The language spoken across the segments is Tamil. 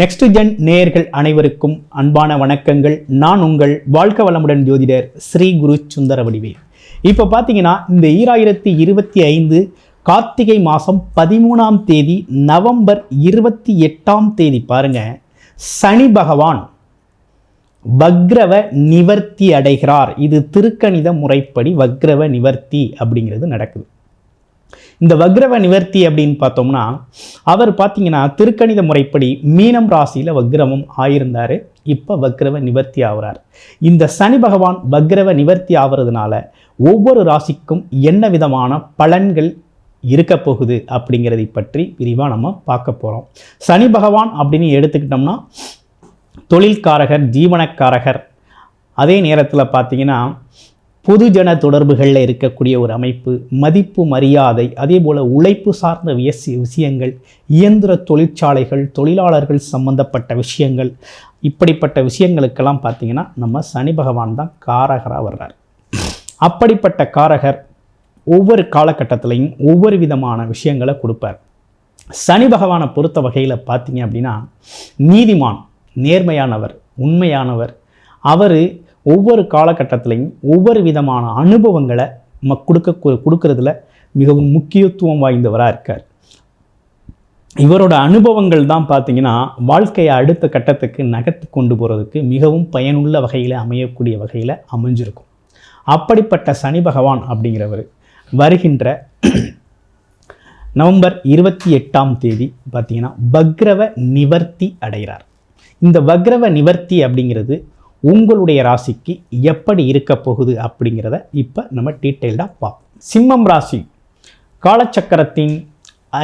நெக்ஸ்ட் ஜென் நேயர்கள் அனைவருக்கும் அன்பான வணக்கங்கள். நான் உங்கள் வாழ்க்க வளமுடன் ஜோதிடர் ஸ்ரீ குரு சுந்தர வடிவே இப்போ பார்த்தீங்கன்னா இந்த ஈராயிரத்தி இருபத்தி ஐந்து கார்த்திகை மாதம் பதிமூணாம் தேதி நவம்பர் இருபத்தி எட்டாம் தேதி பாருங்க. சனி பகவான் வக்ரவ நிவர்த்தி அடைகிறார். இது திருக்கணித முறைப்படி வக்ரவ நிவர்த்தி அப்படிங்கிறது நடக்குது. இந்த வக்ரவ நிவர்த்தி அப்படின்னு பார்த்தோம்னா அவர் பார்த்தீங்கன்னா திருக்கணித முறைப்படி மீனம் ராசியில் வக்ரவம் ஆயிருந்தார். இப்போ வக்ரவ நிவர்த்தி ஆகிறார். இந்த சனி பகவான் வக்ரவ நிவர்த்தி ஆகிறதுனால ஒவ்வொரு ராசிக்கும் என்ன விதமான பலன்கள் இருக்க போகுது அப்படிங்கிறதை பற்றி விரிவாக நம்ம பார்க்க போகிறோம் சனி பகவான் அப்படின்னு எடுத்துக்கிட்டோம்னா தொழில்காரகர் ஜீவனக்காரகர். அதே நேரத்தில் பார்த்தீங்கன்னா பொதுஜன தொடர்புகளில் இருக்கக்கூடிய ஒரு அமைப்பு மதிப்பு மரியாதை அதே போல் உழைப்பு சார்ந்த வியசி விஷயங்கள் இயந்திர தொழிற்சாலைகள் தொழிலாளர்கள் சம்பந்தப்பட்ட விஷயங்கள் இப்படிப்பட்ட விஷயங்களுக்கெல்லாம் பார்த்தீங்கன்னா நம்ம சனி பகவான் தான் காரகராக வர்றார். அப்படிப்பட்ட காரகர் ஒவ்வொரு காலகட்டத்திலையும் ஒவ்வொரு விதமான விஷயங்களை கொடுப்பார். சனி பகவானை பொறுத்த வகையில் பார்த்தீங்க அப்படின்னா நீதிமான் நேர்மையானவர் உண்மையானவர். அவர் ஒவ்வொரு காலகட்டத்திலையும் ஒவ்வொரு விதமான அனுபவங்களை ம கொடுக்க கொடுக்கறதுல மிகவும் முக்கியத்துவம் வாய்ந்தவராக இருக்கார். இவரோட அனுபவங்கள் தான் பார்த்தீங்கன்னா வாழ்க்கையை அடுத்த கட்டத்துக்கு நகர்த்து கொண்டு போகிறதுக்கு மிகவும் பயனுள்ள வகையில் அமையக்கூடிய வகையில் அமைஞ்சிருக்கும். அப்படிப்பட்ட சனி பகவான் அப்படிங்கிறவர் வருகின்ற நவம்பர் இருபத்தி எட்டாம் தேதி பார்த்தீங்கன்னா பக்ரவ நிவர்த்தி அடைகிறார். இந்த வக்ரவ நிவர்த்தி அப்படிங்கிறது உங்களுடைய ராசிக்கு எப்படி இருக்க போகுது அப்படிங்கிறத இப்போ நம்ம டீட்டெயில்டாக பார்ப்போம். சிம்மம் ராசி. காலச்சக்கரத்தின்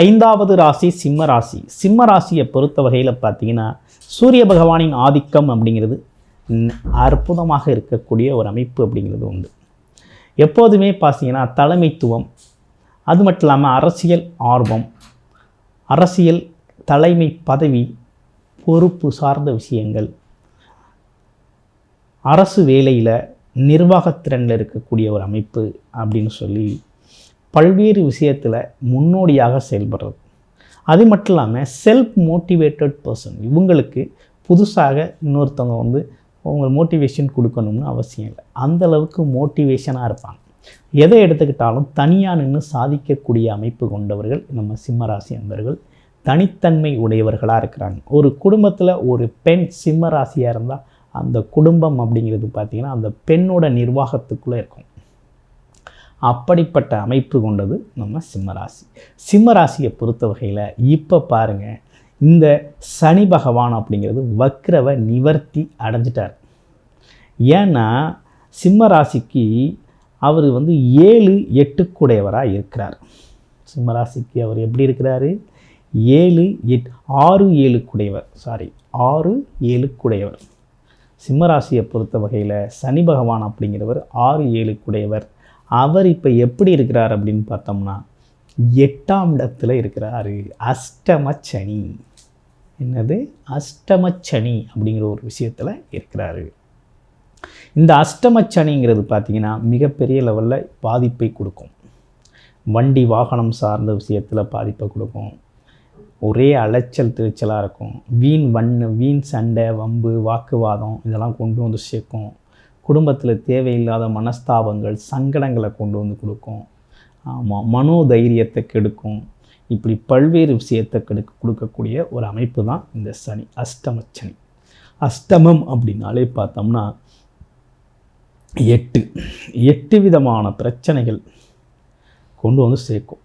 ஐந்தாவது ராசி சிம்ம ராசி. சிம்ம ராசியை பொறுத்த வகையில் பார்த்தீங்கன்னா சூரிய பகவானின் ஆதிக்கம் அப்படிங்கிறது அற்புதமாக இருக்கக்கூடிய ஒரு அமைப்பு அப்படிங்கிறது உண்டு. எப்போதுமே பார்த்தீங்கன்னா தலைமைத்துவம் அது மட்டும் இல்லாமல் அரசியல் ஆர்வம் அரசியல் தலைமை பதவி பொறுப்பு சார்ந்த விஷயங்கள் அரசு வேலையில் நிர்வாகத்திறனில் இருக்கக்கூடிய ஒரு அமைப்பு அப்படின்னு சொல்லி பல்வேறு விஷயத்தில் முன்னோடியாக செயல்படுறது. அது மட்டும் இல்லாமல் செல்ஃப் மோட்டிவேட்டட் பர்சன் இவங்களுக்கு புதுசாக இன்னொருத்தவங்க வந்து அவங்க மோட்டிவேஷன் கொடுக்கணும்னு அவசியம் இல்லை. அந்த அளவுக்கு மோட்டிவேஷனாக இருப்பாங்க. எதை எடுத்துக்கிட்டாலும் தனியாக நின்று சாதிக்கக்கூடிய அமைப்பு கொண்டவர்கள் நம்ம சிம்மராசி அன்பர்கள் தனித்தன்மை உடையவர்களாக இருக்கிறாங்க. ஒரு குடும்பத்தில் ஒரு பெண் சிம்மராசியாக இருந்தால் அந்த குடும்பம் அப்படிங்கிறது பார்த்திங்கன்னா அந்த பெண்ணோட நிர்வாகத்துக்குள்ளே இருக்கும். அப்படிப்பட்ட அமைப்பு கொண்டது நம்ம சிம்மராசி. சிம்மராசியை பொறுத்த வகையில் இப்போ பாருங்கள் இந்த சனி பகவான் அப்படிங்கிறது வக்ரவ நிவர்த்தி அடைஞ்சிட்டார். ஏன்னா சிம்ம ராசிக்கு அவர் வந்து ஏழு எட்டுக்குடையவராக இருக்கிறார். சிம்மராசிக்கு அவர் எப்படி இருக்கிறாரு? ஏழு எட் ஆறு ஏழுக்குடையவர். சாரி ஆறு ஏழுக்குடையவர். சிம்மராசியை பொறுத்த வகையில் சனி பகவான் அப்படிங்கிறவர் ஆறு ஏழுக்குடையவர் அவர் இப்போ எப்படி இருக்கிறார் அப்படின்னு பார்த்தோம்னா எட்டாம் இடத்துல இருக்கிறாரு. அஷ்டமச்சனி சனி. என்னது? அஷ்டமச்சனி சனி அப்படிங்கிற ஒரு விஷயத்தில் இருக்கிறாரு. இந்த அஷ்டமச்சனிங்கிறது பார்த்திங்கன்னா மிகப்பெரிய லெவலில் பாதிப்பை கொடுக்கும். வண்டி வாகனம் சார்ந்த விஷயத்தில் பாதிப்பை கொடுக்கும். ஒரே அலைச்சல் திருச்சலாக இருக்கும். வீண் வண்ணு வீண் சண்டை வம்பு வாக்குவாதம் இதெல்லாம் கொண்டு வந்து சேர்க்கும். குடும்பத்தில் தேவையில்லாத மனஸ்தாபங்கள் சங்கடங்களை கொண்டு வந்து கொடுக்கும். ஆமாம் மனோதைரியத்தை கெடுக்கும். இப்படி பல்வேறு விஷயத்தை கெடுக்க கொடுக்கக்கூடிய ஒரு அமைப்பு தான் இந்த சனி அஷ்டம சனி. அஷ்டமம் அப்படின்னாலே பார்த்தோம்னா எட்டு. எட்டு விதமான பிரச்சனைகள் கொண்டு வந்து சேர்க்கும்.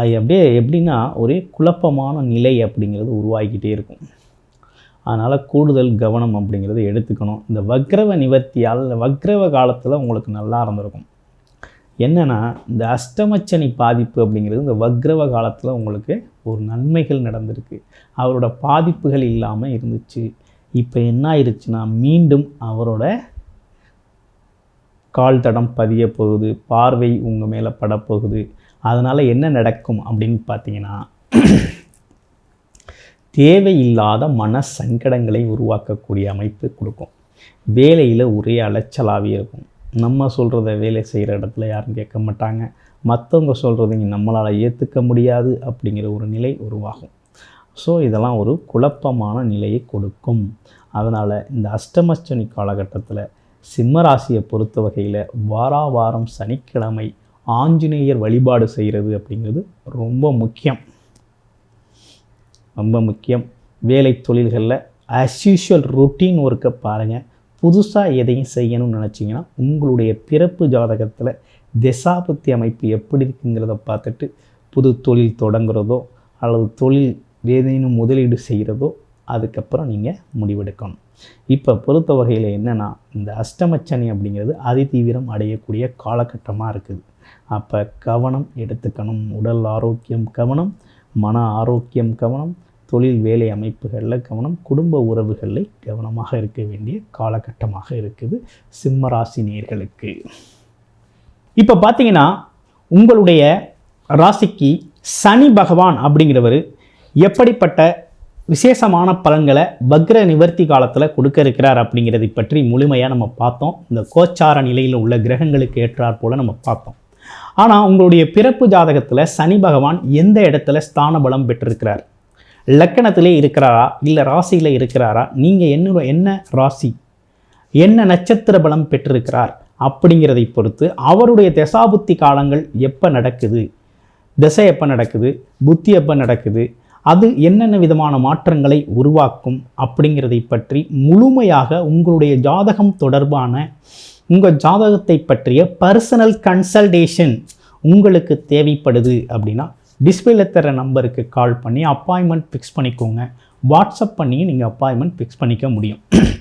அது அப்படியே எப்படின்னா ஒரே குழப்பமான நிலை அப்படிங்கிறது உருவாகிக்கிட்டே இருக்கும். அதனால் கூடுதல் கவனம் அப்படிங்கிறது எடுத்துக்கணும். இந்த வக்ரவ நிவர்த்தியால் இந்த வக்ரவ காலத்தில் உங்களுக்கு நல்லா இருந்திருக்கும். என்னென்னா இந்த அஷ்டமச்சனி பாதிப்பு அப்படிங்கிறது இந்த வக்ரவ காலத்தில் உங்களுக்கு ஒரு நன்மைகள் நடந்திருக்கு. அவரோட பாதிப்புகள் இல்லாமல் இருந்துச்சு. இப்போ என்ன ஆயிடுச்சுன்னா மீண்டும் அவரோட கால் தடம் பதிய போகுது. பார்வை உங்கள் மேலே படப்போகுது அதனால் என்ன நடக்கும் அப்படின்னு பார்த்தீங்கன்னா தேவையில்லாத மன சங்கடங்களை உருவாக்கக்கூடிய அமைப்பு கொடுக்கும். வேலையில் ஒரே அலைச்சலாகவே இருக்கும். நம்ம சொல்கிறத வேலை செய்கிற இடத்துல யாரும் கேட்க மாட்டாங்க. மற்றவங்க சொல்கிறதையும் நம்மளால் ஏற்றுக்க முடியாது அப்படிங்கிற ஒரு நிலை உருவாகும். ஸோ இதெல்லாம் ஒரு குழப்பமான நிலையை கொடுக்கும். அதனால் இந்த அஷ்டமச்சனி காலகட்டத்தில் சிம்மராசியை பொறுத்த வகையில் வாரா வாரம் சனிக்கிழமை ஆஞ்சநேயர் வழிபாடு செய்கிறது அப்படிங்கிறது ரொம்ப முக்கியம். ரொம்ப முக்கியம். வேலை தொழில்களில் ஆஸ் யூஷுவல் ரொட்டீன் ஒர்க்கை பாருங்கள் புதுசாக எதையும் செய்யணும்னு நினச்சிங்கன்னா உங்களுடைய பிறப்பு ஜாதகத்தில் திசாபுத்தி அமைப்பு எப்படி இருக்குங்கிறத பார்த்துட்டு புது தொழில் தொடங்குறதோ அல்லது தொழில் ஏதேனும் முதலீடு செய்கிறதோ அதுக்கப்புறம் நீங்கள் முடிவெடுக்கணும். இப்போ பொறுத்த வகையில் என்னென்னா இந்த அஷ்டமச்சனி அப்படிங்கிறது அதிதீவிரம் அடையக்கூடிய காலகட்டமாக இருக்குது. அப்போ கவனம் எடுத்துக்கணும் உடல் ஆரோக்கியம் கவனம் மன ஆரோக்கியம் கவனம் தொழில் வேலை அமைப்புகளில் கவனம் குடும்ப உறவுகளில் கவனமாக இருக்க வேண்டிய காலகட்டமாக இருக்குது சிம்மராசி நேர்களுக்கு. இப்போ பார்த்தீங்கன்னா உங்களுடைய ராசிக்கு சனி பகவான் அப்படிங்கிறவர் எப்படிப்பட்ட விசேஷமான பலன்களை வக்ர நிவர்த்தி காலத்தில் கொடுக்க இருக்கிறார் அப்படிங்கிறதை பற்றி முழுமையாக நம்ம பார்த்தோம். இந்த கோச்சார நிலையில் உள்ள கிரகங்களுக்கு ஏற்றாற் போல் நம்ம பார்த்தோம். ஆனால் உங்களுடைய பிறப்பு ஜாதகத்தில் சனி பகவான் எந்த இடத்துல ஸ்தான பலம் பெற்றிருக்கிறார்? லக்கணத்திலே இருக்கிறாரா? இல்லை ராசியில் இருக்கிறாரா? நீங்கள் என்ன என்ன ராசி? என்ன நட்சத்திர பலம் பெற்றிருக்கிறார்? அப்படிங்கிறதை பொறுத்து அவருடைய தசாபுத்தி காலங்கள் எப்போ நடக்குது? திசை எப்போ நடக்குது? புத்தி எப்போ நடக்குது? அது என்னென்ன விதமான மாற்றங்களை உருவாக்கும் அப்படிங்கிறதை பற்றி முழுமையாக உங்களுடைய ஜாதகம் தொடர்பான உங்கள் ஜாதகத்தை பற்றிய பர்சனல் கன்சல்டேஷன் உங்களுக்கு தேவைப்படுது அப்படின்னா டிஸ்பிளேல தர நம்பருக்கு கால் பண்ணி அப்பாயின்மெண்ட் ஃபிக்ஸ் பண்ணிக்கோங்க. வாட்ஸ்அப் பண்ணி நீங்கள் அப்பாயின்மெண்ட் ஃபிக்ஸ் பண்ணிக்க முடியும்.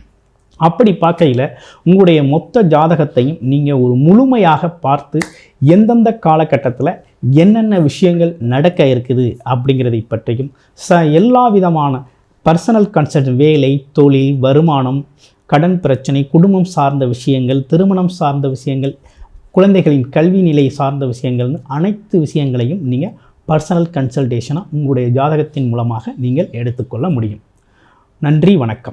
அப்படி பார்க்கையில் உங்களுடைய மொத்த ஜாதகத்தையும் நீங்கள் ஒரு முழுமையாக பார்த்து எந்தெந்த காலகட்டத்தில் என்னென்ன விஷயங்கள் நடக்க இருக்குது அப்படிங்கிறதை பற்றியும் ச எல்லா விதமான பர்சனல் கன்சல்ட் வேலை தொழில் வருமானம் கடன் பிரச்சனை குடும்பம் சார்ந்த விஷயங்கள் திருமணம் சார்ந்த விஷயங்கள் குழந்தைகளின் கல்வி நிலை சார்ந்த விஷயங்கள்னு அனைத்து விஷயங்களையும் நீங்கள் பர்சனல் கன்சல்டேஷனாக உங்களுடைய ஜாதகத்தின் மூலமாக நீங்கள் எடுத்துக்கொள்ள முடியும். நன்றி வணக்கம்.